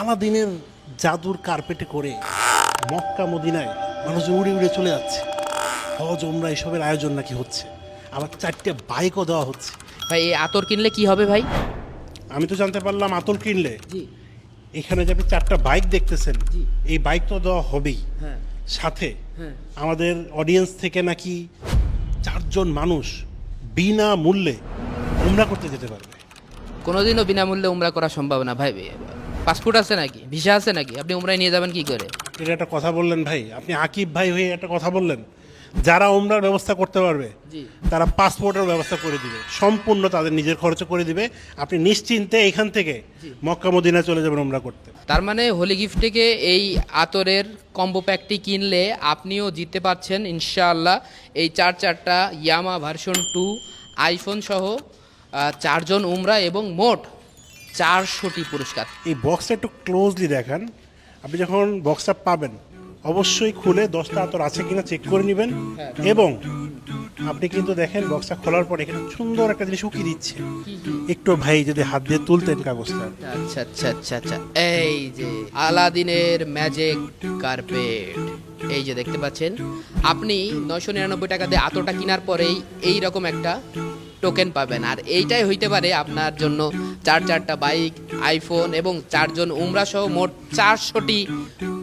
আলাদিনের জাদুর কার্পেটে করে মক্কা মদিনায় মানুষ উড়ে উড়ে চলে যাচ্ছে। হজ ওমরা এসবের আয়োজন নাকি হচ্ছে? আবার চারটে বাইকও দেওয়া হচ্ছে। ভাই এই আতর কিনলে কি হবে ভাই? আমি তো জানতে পারলাম আতর কিনলে। জি। এখানে যে আপনি চারটা বাইক দেখতেছেন জি। এই বাইক তো দেওয়া হবেই। হ্যাঁ। সাথে হ্যাঁ। আমাদের অডিয়েন্স থেকে নাকি চারজন মানুষ বিনা মূল্যে উমরা করতে যেতে পারবে। কোনোদিনও বিনামূল্যে উমরা করা সম্ভব না ভাই। পাসপোর্ট আছে নাকি? ভিসা আছে নাকি? আপনি উমরায় নিয়ে যাবেন কি করে? এটা একটা কথা বললেন ভাই। আপনি আকিব ভাই হয়ে একটা কথা বললেন। যারা উমরার ব্যবস্থা করতে পারবে তারা পাসপোর্টের ব্যবস্থা করে দিবে। সম্পূর্ণ তাদের নিজের খরচে করে দিবে। আপনি নিশ্চিন্তে এখান থেকে মক্কা মদিনা চলে যাবেন উমরা করতে। তার মানে হোলি গিফট থেকে এই আতরের কম্বো প্যাকটি কিনলে আপনিও জিততে পারছেন ইনশাআল্লাহ। এই চার চারটা ইয়ামা ভার্সন টু আইফোন সহ চারজন উমরা এবং মোট চারশোটি পুরস্কার। এই বক্সটা একটু ক্লোজলি দেখান। আপনি যখন বক্সটা পাবেন অবশ্যই খুলে দশটা আতর আছে কিনা চেক করে নেবেন। হ্যাঁ। এবং আপনি কিন্তু দেখেন বক্সটা খোলার পর এখানে সুন্দর একটা জিনিস উকি দিচ্ছে। একটু ভাই যদি হাত দিয়ে তুলতেন কাগজটা। আচ্ছা আচ্ছা আচ্ছা আচ্ছা। এই যে আলাদিনের ম্যাজিক কার্পেট এই যে দেখতে পাচ্ছেন আপনি নয়শো নিরানব্বই টাকা দিয়ে আতোটা কেনার পরেই এই রকম একটা টোকেন পাবেন। আর এইটাই হইতে পারে আপনার জন্য চার চারটা বাইক আইফোন এবং চারজন উমরা সহ মোট চারশোটি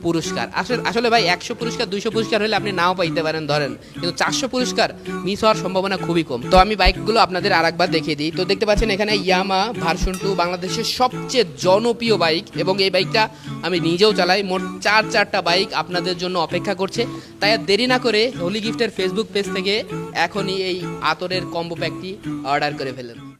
পুরস্কার। আসলে আসলে ভাই, একশো পুরস্কার, দুইশো পুরস্কার হলে আপনি নাও পাইতে পারেন, ধরেন। কিন্তু চারশো পুরস্কার মিস হওয়ার সম্ভাবনা খুবই কম। তো আমি বাইকগুলো আপনাদের আর একবার দেখিয়ে দিই। তো দেখতে পাচ্ছেন এখানে ইয়ামা ভার্সন টু বাংলাদেশের সবচেয়ে জনপ্রিয় বাইক এবং এই বাইকটা আমি নিজেও চালাই। মোট চার চারটা বাইক আপনাদের জন্য অপেক্ষা করছে। তাই আর দেরি না করে হোলি গিফটের ফেসবুক পেজ থেকে এখনই এই আতরের কম্বো প্যাকটি অর্ডার করে ফেলেন।